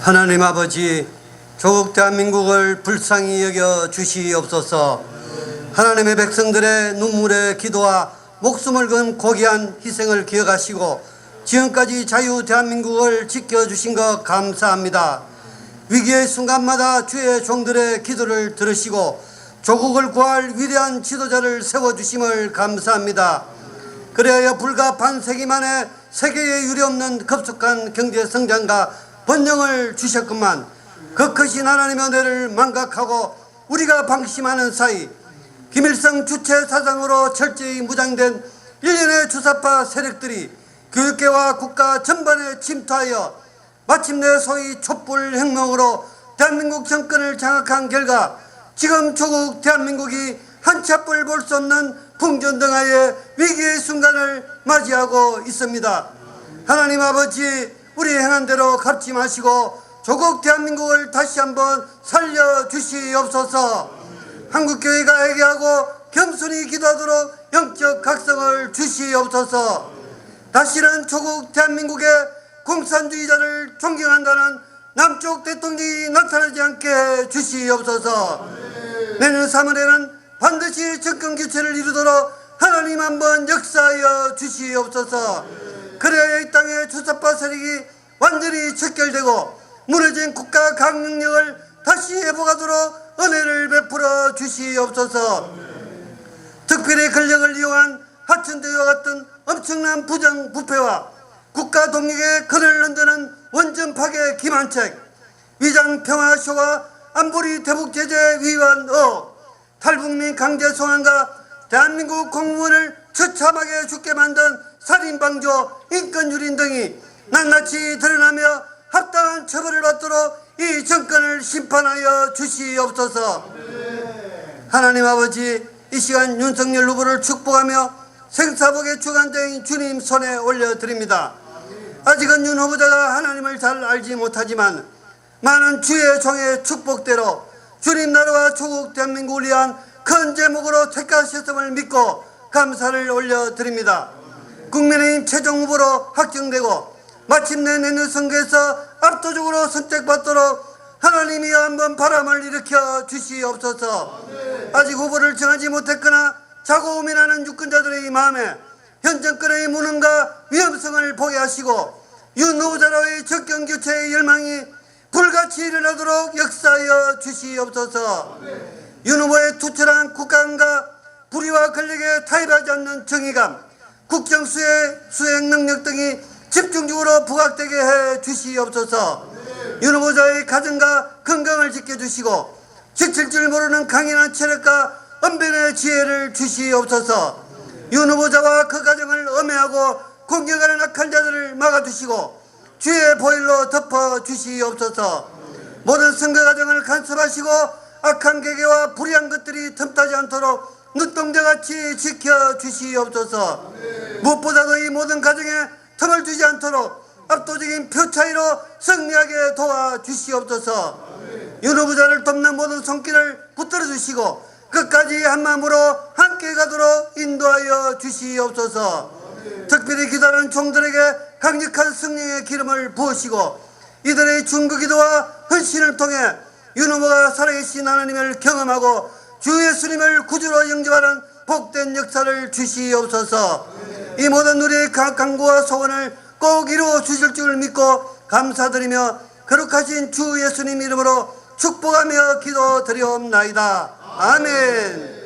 하나님 아버지 조국 대한민국을 불쌍히 여겨 주시옵소서. 하나님의 백성들의 눈물의 기도와 목숨을 건 고귀한 희생을 기억하시고 지금까지 자유 대한민국을 지켜주신 것 감사합니다. 위기의 순간마다 주의 종들의 기도를 들으시고 조국을 구할 위대한 지도자를 세워주심을 감사합니다. 그래야 불과 반세기 만에 세계에 유례없는 급속한 경제 성장과 번영을 주셨건만 그 크신 하나님의 은혜를 망각하고 우리가 방심하는 사이 김일성 주체 사상으로 철저히 무장된 일련의 주사파 세력들이 교육계와 국가 전반에 침투하여 마침내 소위 촛불 혁명으로 대한민국 정권을 장악한 결과 지금 조국 대한민국이 앞을 볼수 없는 풍전등하의 위기의 순간을 맞이하고 있습니다. 하나님 아버지 우리 행한 대로 갚지 마시고 조국 대한민국을 다시 한번 살려주시옵소서. 한국교회가 회개하고 겸손히 기도하도록 영적 각성을 주시옵소서. 다시는 조국 대한민국의 공산주의자를 존경한다는 남쪽 대통령이 나타나지 않게 해 주시옵소서. 내년 3월에는 반드시 정권 교체를 이루도록 하나님 한번 역사하여 주시옵소서 그래야 이 땅의 주사파 세력이 완전히 척결되고 무너진 국가 강력력을 다시 회복하도록 은혜를 베풀어 주시옵소서. 특별히 권력을 이용한 하천대와 같은 엄청난 부정 부패와 국가 독립에 그늘 흔드는 원전 파괴 기만책 위장 평화쇼와 안보리 대북 제재 위반 어 탈북민 강제 송환과 대한민국 공무원을 처참하게 죽게 만든 살인방조 인권유린 등이 낱낱이 드러나며 합당한 처벌을 받도록 이 정권을 심판하여 주시옵소서 하나님 아버지 이 시간 윤석열 후보를 축복하며 생사복의 주관자인 주님 손에 올려드립니다 아직은 윤 후보자가 하나님을 잘 알지 못하지만 많은 주의 종의 축복대로 주님 나라와 조국 대한민국을 위한 큰 제목으로 택하셨음을 믿고 감사를 올려드립니다. 국민의힘 최종 후보로 확정되고 마침내 내년 선거에서 압도적으로 선택받도록 하나님이 한번 바람을 일으켜 주시옵소서. 아직 후보를 정하지 못했거나 자고 고민하는 유권자들의 마음에 현 정권의 무능과 위험성을 보게 하시고 윤 후보자로의 적경 교체의 열망이 불같이 일어나도록 역사하여 주시옵소서. 윤 후보의 투철한 국감과 불의와 권력에 타협하지 않는 정의감 국정수의 수행 능력 등이 집중적으로 부각되게 해 주시옵소서. 윤 후보자의 가정과 건강을 지켜주시고 지칠 줄 모르는 강인한 체력과 언변의 지혜를 주시옵소서. 윤 후보자와 그 가정을 엄해하고 공격하는 악한 자들을 막아주시고 주의 보일로 덮어 주시옵소서. 모든 선거 과정을 간섭하시고 악한 계계와 불의한 것들이 틈타지 않도록 눈동자같이 지켜 주시옵소서 무엇보다도 이 모든 가정에 틈을 주지 않도록 압도적인 표 차이로 승리하게 도와 주시옵소서. 윤 후보자를 돕는 모든 손길을 붙들어 주시고 끝까지 한마음으로 함께 가도록 인도하여 주시옵소서. 특별히 기도하는 종들에게 강력한 승리의 기름을 부으시고 이들의 중국기도와 헌신을 통해 윤 후보가 살아계신 하나님을 경험하고 주 예수님을 구주로 영접하는 복된 역사를 주시옵소서 이 모든 우리의 강- 강구와 소원을 꼭 이루어 주실 줄 믿고 감사드리며 거룩하신 주 예수님 이름으로 축복하며 기도드리옵나이다. 아멘